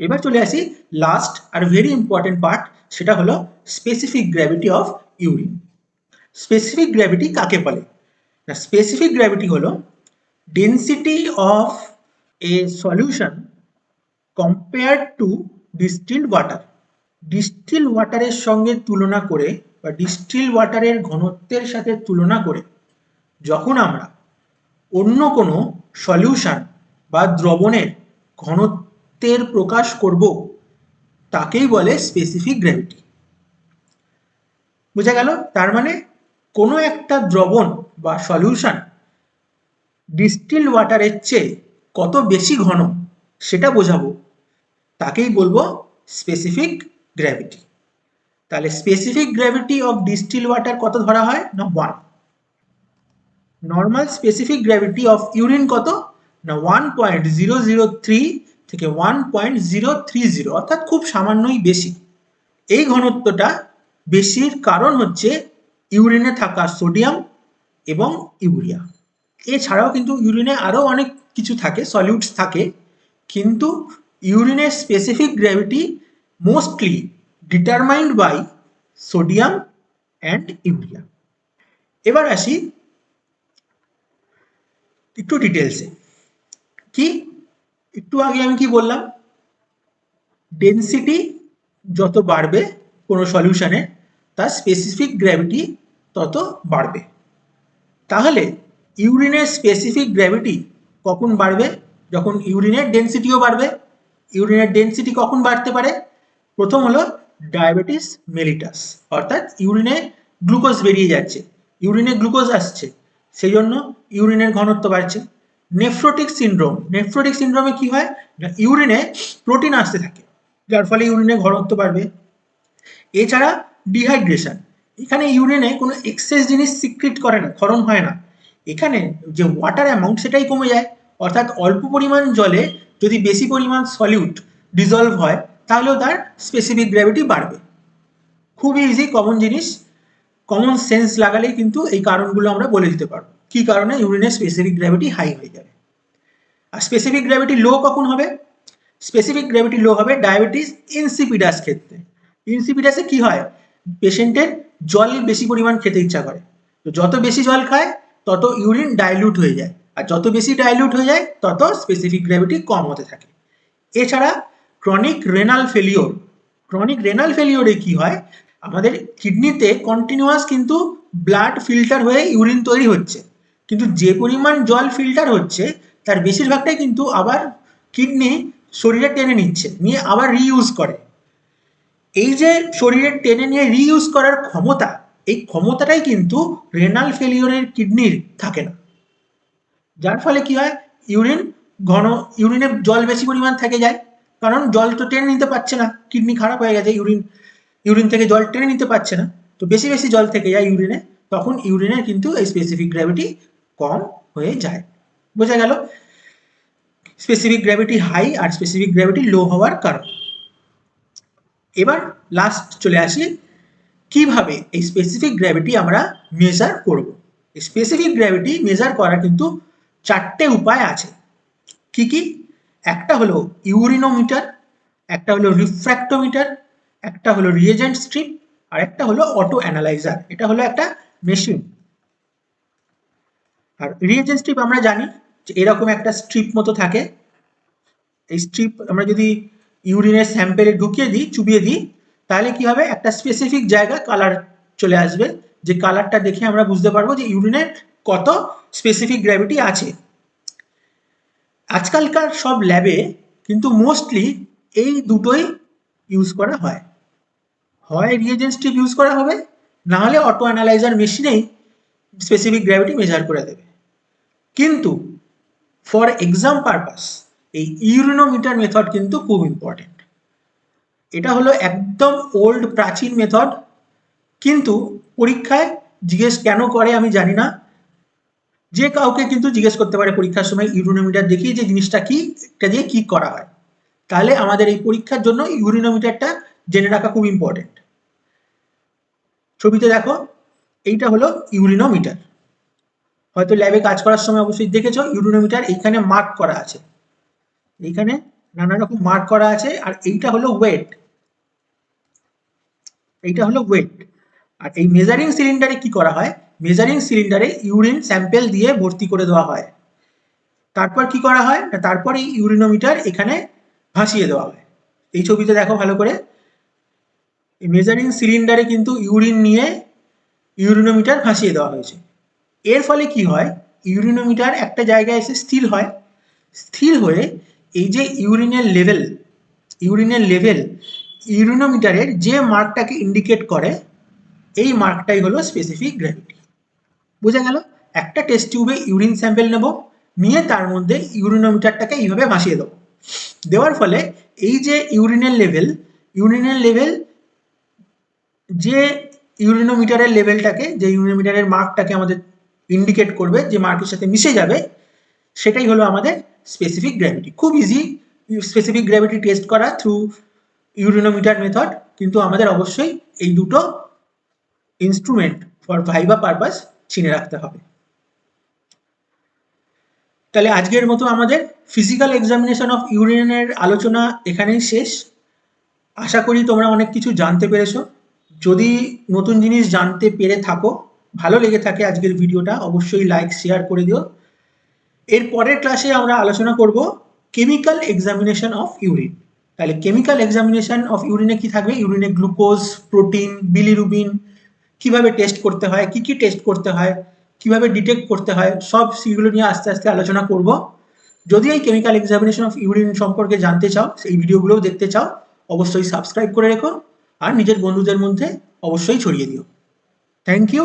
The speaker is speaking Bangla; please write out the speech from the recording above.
এবার চলে আসি লাস্ট আর ভেরি ইম্পর্টেন্ট পার্ট সেটা হলো specific gravity of urine specific gravity কাকে বলে? স্পেসিফিক গ্র্যাভিটি হলো density of a solution compare to distil water distil ওয়াটারের সঙ্গে তুলনা করে বা ডিস্টিল ওয়াটারের ঘনত্বের সাথে তুলনা করে, যখন আমরা অন্য কোনো সলিউশন বা দ্রবণের ঘনত্বের প্রকাশ করব, তাকেই বলে স্পেসিফিক গ্র্যাভিটি বোঝা গেল? তার মানে কোনো একটা দ্রবণ বা সলিউশন ডিস্টিল ওয়াটারের চেয়ে কত বেশি ঘন, সেটা বোঝাবো। তাকেই বলব স্পেসিফিক গ্র্যাভিটি তাহলে specific gravity of distil water কত ধরা হয়? না one normal specific gravity of urine কত? না one point zero zero three থেকে one point zero three zero অর্থাৎ খুব সামান্যই বেশি। এই ঘনত্বটা বেশির কারণ হচ্ছে ইউরিনে থাকা সোডিয়াম এবং ইউরিয়া। এছাড়াও কিন্তু ইউরিনে আরও অনেক কিছু থাকে সলিউটস থাকে, কিন্তু ইউরিনের specific gravity mostly determined by sodium and urea এবার আসি একটু ডিটেলসে কি একটু আগে আমি কি বললাম? ডেন্সিটি যত বাড়বে কোনো সলিউশনে তার স্পেসিফিক গ্র্যাভিটি তত বাড়বে। তাহলে ইউরিনের স্পেসিফিক গ্র্যাভিটি কখন বাড়বে? যখন ইউরিনের ডেন্সিটিও বাড়বে। ইউরিনের ডেন্সিটি কখন বাড়তে পারে? প্রথম হলো ডায়াবেটিস মেলিটাস অর্থাৎ ইউরিনে গ্লুকোজ বেরিয়ে যাচ্ছে। ইউরিনে গ্লুকোজ আসছে সেই জন্য ইউরিনের ঘনত্ব বাড়ছে। Nephrotic syndrome. নেফ্রোটিক সিন্ড্রোমে কি হয়? ইউরিনে প্রোটিন আসতে থাকে, যার ফলে ইউরিনে ঘনত্ব বাড়বে। এছাড়া ডিহাইড্রেশন। এখানে ইউরিনে কোনো এক্সেস জিনিস সিক্রিট করে না, ক্ষরণ হয় না। এখানে যে ওয়াটার অ্যামাউন্ট সেটাই কমে যায়। অর্থাৎ অল্প পরিমাণ জলে যদি বেশি পরিমাণ সলিউট ডিজলভ হয়, তাহলেও তার স্পেসিফিক গ্র্যাভিটি বাড়বে। খুব ইজি কমন জিনিস। কমন সেন্স লাগালেই কিন্তু এই কারণগুলো আমরা বলে দিতে পারব। কি কারণে? ইউরিনের স্পেসিফিক গ্র্যাভিটি হাই হয়ে যাবে। আর স্পেসিফিক গ্র্যাভিটি লো কখন হবে? স্পেসিফিক গ্র্যাভিটি লো হবে ডায়াবেটিস ইনসিপিডাস ক্ষেত্রে। ইনসিপিডাসে কি হয়? পেশেন্টের জল বেশি পরিমাণ খেতে ইচ্ছা করে। তো যত বেশি জল খায়, তত ইউরিন ডাইলিউট হয়ে যায়। আর যত বেশি ডাইলিউট হয়ে যায়, তত স্পেসিফিক গ্র্যাভিটি কম হতে থাকে। এছাড়া chronic renal failure chronic renal ফেলিওরে কি হয়? আমাদের কিডনিতে কন্টিনিউয়াস কিন্তু ব্লাড ফিল্টার হয়ে ইউরিন তৈরি হচ্ছে। কিন্তু যে পরিমাণ জল ফিল্টার হচ্ছে, তার বেশিরভাগটাই কিন্তু আবার কিডনি শরীরে টেনে নিচ্ছে, নিয়ে আবার রিইউজ করে। এই যে শরীরে টেনে নিয়ে রিইউজ করার ক্ষমতা, এই ক্ষমতাটাই কিন্তু রেনাল ফেলিওরের কিডনির থাকে না। যার ফলে কি হয়? ইউরিন ঘন ইউরিনে জল বেশি পরিমাণ থেকে যায়, কারণ জল তো টেনে নিতে পারছে না, কিডনি খারাপ হয়ে গেছে ইউরিন ইউরিন থেকে জল টেনে নিতে পারছে না। তো বেশি বেশি জল থেকে যায় ইউরিনে তখন ইউরিনের কিন্তু এই স্পেসিফিক গ্র্যাভিটি কম হয়ে যায়। বোঝা গেল? স্পেসিফিক গ্র্যাভিটি হাই আর স্পেসিফিক গ্র্যাভিটি লো হওয়ার কারণ। এবার লাস্ট চলে আসি, কীভাবে এই স্পেসিফিক গ্র্যাভিটি আমরা মেজার করব? স্পেসিফিক গ্র্যাভিটি মেজার করার কিন্তু চারটে উপায় আছে। কি কি? একটা হলো ইউরিনোমিটার একটা হলো রিফ্র্যাক্টোমিটার একটা হলো রিয়েজেন্ট স্ট্রিপ আর একটা হলো অটো অ্যানালাইজার এটা হলো একটা মেশিন আর রিয়েজেন্ট স্ট্রিপ আমরা জানি যে এরকম একটা স্ট্রিপ মতো থাকে। এই স্ট্রিপ আমরা যদি ইউরিনের স্যাম্পেলে ঢুকিয়ে দিই, চুবিয়ে দিই, তাহলে কি হবে? একটা স্পেসিফিক জায়গা কালার চলে আসবে। যে কালারটা দেখে আমরা বুঝতে পারব যে ইউরিনের কত স্পেসিফিক গ্র্যাভিটি আছে। আজকালকার সব ল্যাবে কিন্তু মোস্টলি এই দুটোই ইউজ করা হয়। হয় রিয়েজেন্ট স্ট্রিপ ইউজ করা হবে, না হলে অটো অ্যানালাইজার মেশিনেই স্পেসিফিক গ্র্যাভিটি মেজার করে দেবে। কিন্তু ফর এক্সাম পারপাস এই ইউরিনোমিটার মেথড কিন্তু খুব ইম্পর্টেন্ট এটা হলো একদম ওল্ড প্রাচীন মেথড কিন্তু পরীক্ষায় জিজ্ঞেস কেন করে আমি জানি না। যে কাউকে কিন্তু জিজ্ঞেস করতে পারে পরীক্ষার সময় ইউরিনোমিটার দেখিয়ে যে জিনিসটা কি এটা দিয়ে কি করা হয়। তাহলে আমাদের এই পরীক্ষার জন্য ইউরিনোমিটারটা জেনে রাখা খুব ইম্পর্টেন্ট ছবিতে দেখো, এইটা হলো ইউরিনোমিটার হয়তো ল্যাবে কাজ করার সময় অবশ্যই দেখেছ, ইউরিনোমিটার এইখানে মার্ক করা আছে। এইখানে নানা রকম মার্ক করা আছে, আর এইটা হলো ওয়েট এইটা হলো ওয়েট আর এই মেজারিং সিলিন্ডারে কি করা হয়? মেজারিং সিলিন্ডারে ইউরিন স্যাম্পেল দিয়ে ভর্তি করে দেওয়া হয়। তারপর কি করা হয়? না, তারপর এই ইউরিনোমিটার এখানে ভাসিয়ে দেওয়া হয়। এই ছবিতে দেখো ভালো করে। মেজারিং সিলিন্ডারে কিন্তু ইউরিন নিয়ে ইউরিনোমিটার ভাসিয়ে দেওয়া হয়েছে। এর ফলে কি হয়? ইউরিনোমিটার একটা জায়গায় এসে স্থির হয়। স্থির হয়ে এই যে ইউরিনের লেভেল ইউরিনের লেভেল ইউরিনোমিটারের যে মার্কটাকে ইন্ডিকেট করে, এই মার্কটাই হলো স্পেসিফিক গ্র্যাভিটি বোঝা গেল? একটা টেস্ট টিউবে ইউরিন স্যাম্পেল নেব, নিয়ে তার মধ্যে ইউরিনোমিটারটাকে এইভাবে ভাসিয়ে দেবো। দেওয়ার ফলে এই যে ইউরিনের লেভেল ইউরিনের লেভেল যে ইউরিনোমিটারের লেভেলটাকে যে ইউরিনোমিটারের মার্কটাকে আমাদের ইন্ডিকেট করবে যে মার্কের সাথে মিশে যাবে, সেটাই হলো আমাদের স্পেসিফিক গ্র্যাভিটি খুব ইজি স্পেসিফিক গ্র্যাভিটি টেস্ট করা থ্রু ইউরিনোমিটার মেথড কিন্তু আমাদের অবশ্যই এই দুটো ইনস্ট্রুমেন্ট ফর ভাইবা পারপাস চিনে রাখতে হবে। তাহলে আজকের মতো আমাদের ফিজিক্যাল এক্সামিনেশন অফ ইউরিনের আলোচনা এখানেই শেষ। আশা করি তোমরা অনেক কিছু জানতে পেরেছ। যদি নতুন জিনিস জানতে পেরে থাকো ভালো লেগে থাকে আজকের ভিডিওটা, অবশ্যই লাইক শেয়ার করে দিও। এর পরের ক্লাসে আমরা আলোচনা করব কেমিক্যাল এক্সামিনেশন অফ ইউরিন তাহলে কেমিক্যাল এক্সামিনেশন অফ ইউরিনে কি থাকবে? ইউরিনে গ্লুকোজ প্রোটিন বিলিরুবিন কীভাবে টেস্ট করতে হয়? কি কি টেস্ট করতে হয়? কীভাবে ডিটেক্ট করতে হয়? সব সেগুলো নিয়ে আস্তে আস্তে আলোচনা করব। যদি এই কেমিক্যাল এক্সামিনেশন অফ ইউরিন সম্পর্কে জানতে চাও, সেই ভিডিওগুলোও দেখতে চাও, অবশ্যই সাবস্ক্রাইব করে রেখো। আর নিজের বন্ধুদের মধ্যে অবশ্যই ছড়িয়ে দিও। Thank you